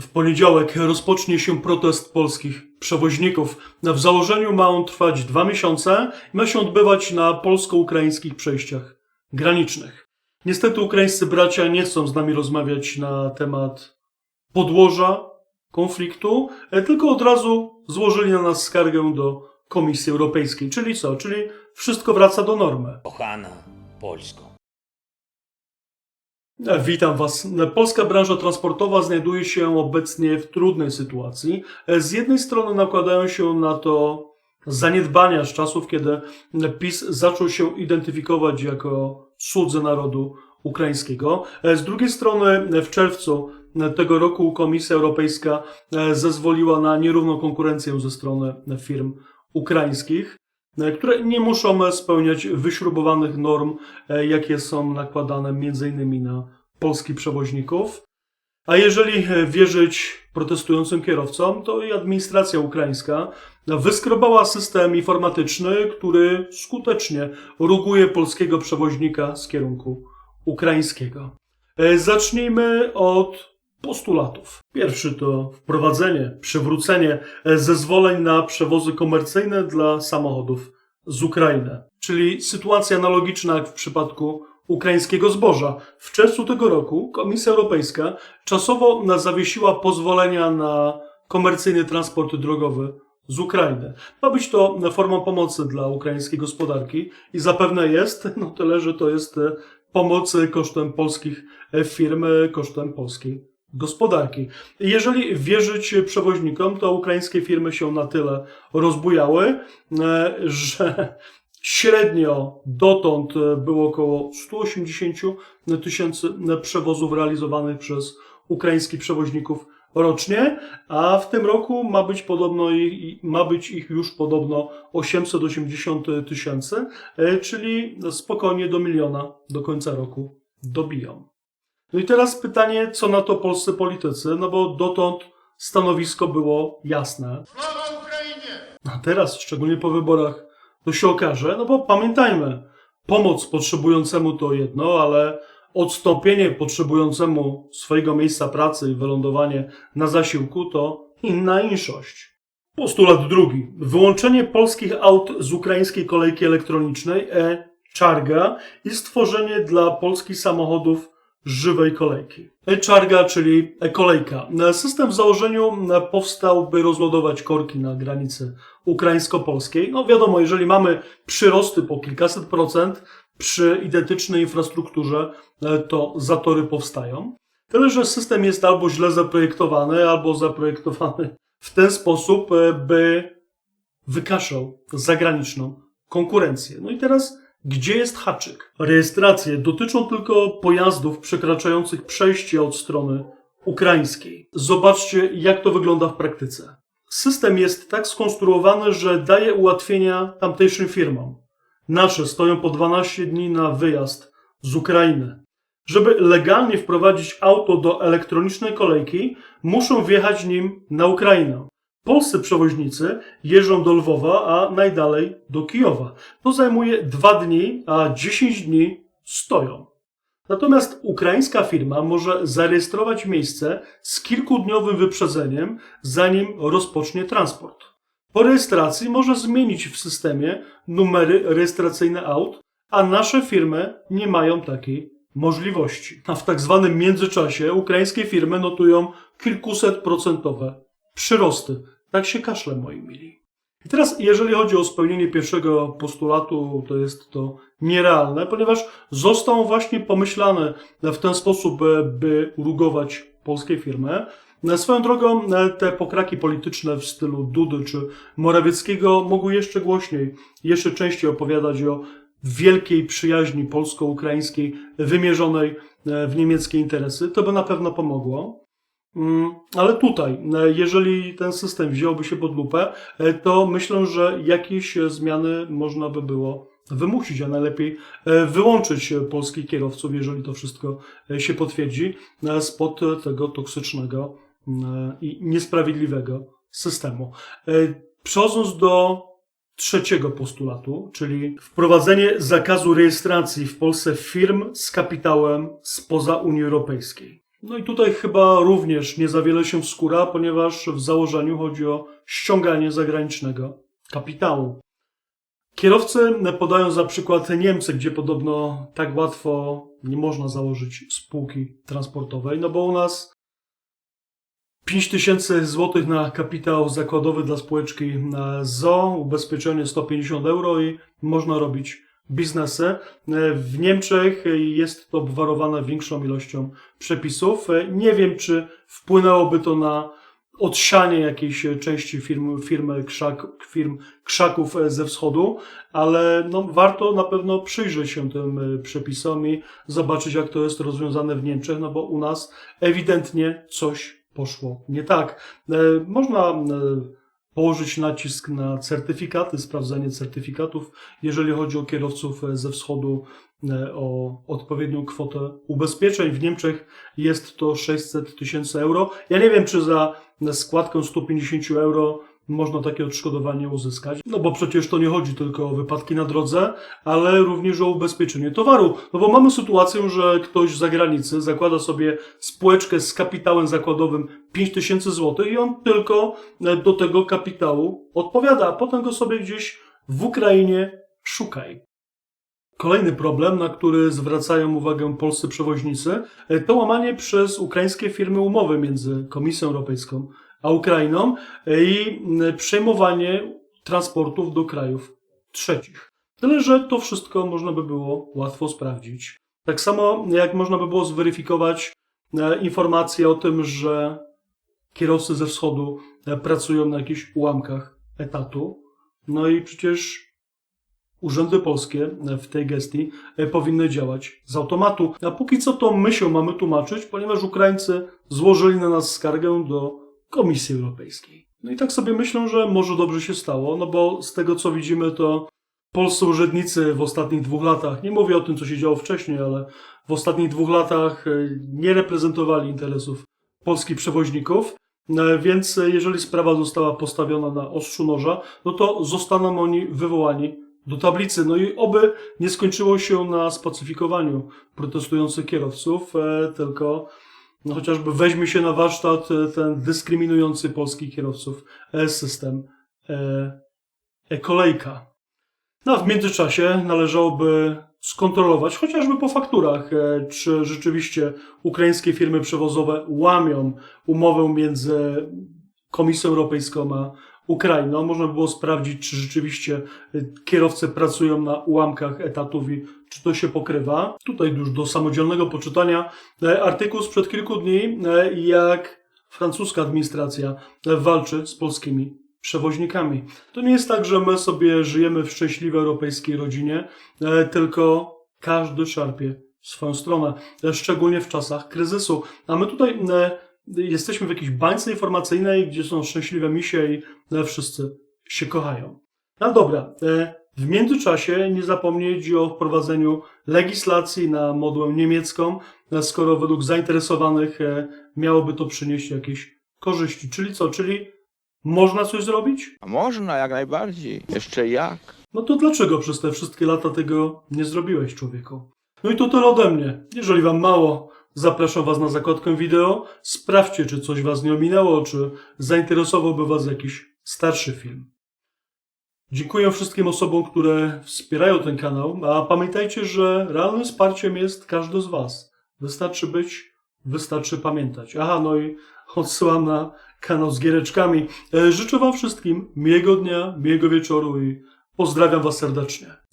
W poniedziałek rozpocznie się protest polskich przewoźników. W założeniu ma on trwać dwa miesiące i ma się odbywać na polsko-ukraińskich przejściach granicznych. Niestety ukraińscy bracia nie chcą z nami rozmawiać na temat podłoża konfliktu, e, tylko od razu złożyli na nas skargę do Komisji Europejskiej. Czyli co? Czyli wszystko wraca do normy. Kochana Polsko. Witam Was. Polska branża transportowa znajduje się obecnie w trudnej sytuacji. Z jednej strony nakładają się na to zaniedbania z czasów, kiedy PiS zaczął się identyfikować jako cudzy narodu ukraińskiego. Z drugiej strony w czerwcu tego roku Komisja Europejska zezwoliła na nierówną konkurencję ze strony firm ukraińskich które nie muszą spełniać wyśrubowanych norm, e, jakie są nakładane m.in. na polskich przewoźników. A jeżeli e, wierzyć protestującym kierowcom, to i administracja ukraińska wyskrobała system informatyczny, który skutecznie ruguje polskiego przewoźnika z kierunku ukraińskiego. E, Zacznijmy od postulatów. Pierwszy to wprowadzenie, przywrócenie zezwoleń na przewozy komercyjne dla samochodów z Ukrainy. Czyli sytuacja analogiczna jak w przypadku ukraińskiego zboża. W czerwcu tego roku Komisja Europejska czasowo zawiesiła pozwolenia na komercyjny transport drogowy z Ukrainy. Ma być to formą pomocy dla ukraińskiej gospodarki i zapewne jest, no tyle, że to jest pomoc kosztem polskich firm, kosztem polskiej gospodarki. Jeżeli wierzyć przewoźnikom, to ukraińskie firmy się na tyle rozbujały, e, że średnio dotąd było około 180 tysięcy przewozów realizowanych przez ukraińskich przewoźników rocznie, a w tym roku ma być podobno ich, ma być ich już podobno 880 tysięcy, e, czyli spokojnie do miliona do końca roku dobiją. No i teraz pytanie, co na to polscy politycy, no bo dotąd stanowisko było jasne. Sława Ukrainie! A teraz, szczególnie po wyborach, to się okaże, no bo pamiętajmy, pomoc potrzebującemu to jedno, ale odstąpienie potrzebującemu swojego miejsca pracy i wylądowanie na zasiłku to inna inszość. Postulat drugi. Wyłączenie polskich aut z ukraińskiej kolejki elektronicznej e-Czarga i stworzenie dla polskich samochodów żywej kolejki. E-Czarga, czyli e-kolejka. System w założeniu powstał, by rozlodować korki na granicy ukraińsko-polskiej. No wiadomo, jeżeli mamy przyrosty po kilkaset procent przy identycznej infrastrukturze, to zatory powstają. Tyle, że system jest albo źle zaprojektowany, albo zaprojektowany w ten sposób, by wykaszał zagraniczną konkurencję. No i teraz gdzie jest haczyk? Rejestracje dotyczą tylko pojazdów przekraczających przejście od strony ukraińskiej. Zobaczcie, jak to wygląda w praktyce. System jest tak skonstruowany, że daje ułatwienia tamtejszym firmom. Nasze stoją po 12 dni na wyjazd z Ukrainy. Żeby legalnie wprowadzić auto do elektronicznej kolejki, muszą wjechać nim na Ukrainę. Polscy przewoźnicy jeżdżą do Lwowa, a najdalej do Kijowa. To zajmuje dwa dni, a 10 dni stoją. Natomiast ukraińska firma może zarejestrować miejsce z kilkudniowym wyprzedzeniem, zanim rozpocznie transport. Po rejestracji może zmienić w systemie numery rejestracyjne aut, a nasze firmy nie mają takiej możliwości. A w tak zwanym międzyczasie ukraińskie firmy notują kilkuset procentowe przyrosty tak się kaszle, moi mili. I teraz, jeżeli chodzi o spełnienie pierwszego postulatu, to jest to nierealne, ponieważ został właśnie pomyślany w ten sposób, by rugować polskie firmy. Swoją drogą, te pokraki polityczne w stylu Dudy czy Morawieckiego mogły jeszcze głośniej, jeszcze częściej opowiadać o wielkiej przyjaźni polsko-ukraińskiej wymierzonej w niemieckie interesy. To by na pewno pomogło. Mm, ale tutaj, e, jeżeli ten system wziąłby się pod lupę, e, to myślę, że jakieś zmiany można by było wymusić, a najlepiej e, wyłączyć polskich kierowców, jeżeli to wszystko się potwierdzi, spod tego toksycznego i niesprawiedliwego systemu. Przechodząc do trzeciego postulatu, czyli wprowadzenie zakazu rejestracji w Polsce firm z kapitałem spoza Unii Europejskiej. No i tutaj chyba również nie za wiele się wskóra, ponieważ w założeniu chodzi o ściąganie zagranicznego kapitału. Kierowcy podają za przykład Niemcy, gdzie podobno tak łatwo nie można założyć spółki transportowej, no bo u nas 5 tysięcy złotych na kapitał zakładowy dla spółeczki na ZO, ubezpieczenie 150 euro i można robić biznesy. W Niemczech jest to obwarowane większą ilością przepisów. Nie wiem, czy wpłynęłoby to na odsianie jakiejś części firm, firmy krzak, firm krzaków ze wschodu, ale no, warto na pewno przyjrzeć się tym przepisom i zobaczyć, jak to jest rozwiązane w Niemczech, no bo u nas ewidentnie coś poszło nie tak. E, Można e, położyć nacisk na certyfikaty, sprawdzenie certyfikatów, jeżeli chodzi o kierowców e, ze wschodu, e, o odpowiednią kwotę ubezpieczeń. W Niemczech jest to 600 tysięcy euro. Ja nie wiem, czy za składkę 150 euro można takie odszkodowanie uzyskać. No bo przecież to nie chodzi tylko o wypadki na drodze, ale również o ubezpieczenie towaru. No bo mamy sytuację, że ktoś z zagranicy zakłada sobie spółeczkę z kapitałem zakładowym 5000 zł i on tylko e, do tego kapitału odpowiada, a potem go sobie gdzieś w Ukrainie szukaj. Kolejny problem, na który zwracają uwagę polscy przewoźnicy, e, to łamanie przez ukraińskie firmy umowy między Komisją Europejską a Ukrainą e, i przejmowanie transportów do krajów trzecich. Tyle, że to wszystko można by było łatwo sprawdzić. Tak samo jak można by było zweryfikować e, informacje o tym, że kierowcy ze wschodu pracują na jakichś ułamkach etatu. No i przecież urzędy polskie e, w tej gestii e, powinny działać z automatu. A póki co to my się mamy tłumaczyć, ponieważ Ukraińcy złożyli na nas skargę do Komisji Europejskiej. No i tak sobie myślę, że może dobrze się stało, no bo z tego co widzimy to polscy urzędnicy w ostatnich dwóch latach, nie mówię o tym co się działo wcześniej, ale w ostatnich dwóch latach e, nie reprezentowali interesów polskich przewoźników, E, Więc jeżeli sprawa została postawiona na ostrzu noża, no to zostaną oni wywołani do tablicy. No i oby nie skończyło się na spacyfikowaniu protestujących kierowców, e, tylko no chociażby weźmie się na warsztat e, ten dyskryminujący polskich kierowców e, system e-kolejka. No a w międzyczasie należałoby skontrolować, chociażby po fakturach, czy rzeczywiście ukraińskie firmy przewozowe łamią umowę między Komisją Europejską a Ukrainą. Można by było sprawdzić, czy rzeczywiście e, kierowcy pracują na ułamkach etatów i czy to się pokrywa. Tutaj już do samodzielnego poczytania e, artykuł sprzed kilku dni, e, jak francuska administracja e, walczy z polskimi przewoźnikami. To nie jest tak, że my sobie żyjemy w szczęśliwej europejskiej rodzinie, tylko każdy szarpie swoją stronę, szczególnie w czasach kryzysu. A my tutaj jesteśmy w jakiejś bańce informacyjnej, gdzie są szczęśliwe misie i wszyscy się kochają. No dobra, e, w międzyczasie nie zapomnieć o wprowadzeniu legislacji na modłę niemiecką, e, skoro według zainteresowanych e, miałoby to przynieść jakieś korzyści. Czyli co? Czyli można coś zrobić? A można, jak najbardziej. Jeszcze jak. No to dlaczego przez te wszystkie lata tego nie zrobiłeś, człowieku? No i to tyle ode mnie. Jeżeli wam mało, zapraszam was na zakładkę wideo. Sprawdźcie, czy coś was nie ominęło, czy zainteresowałby was jakiś starszy film. Dziękuję wszystkim osobom, które wspierają ten kanał, a pamiętajcie, że realnym wsparciem jest każdy z was. Wystarczy być, wystarczy pamiętać. Aha, no i odsyłam na kanał z giereczkami. E, Życzę wam wszystkim miłego dnia, miłego wieczoru i pozdrawiam was serdecznie.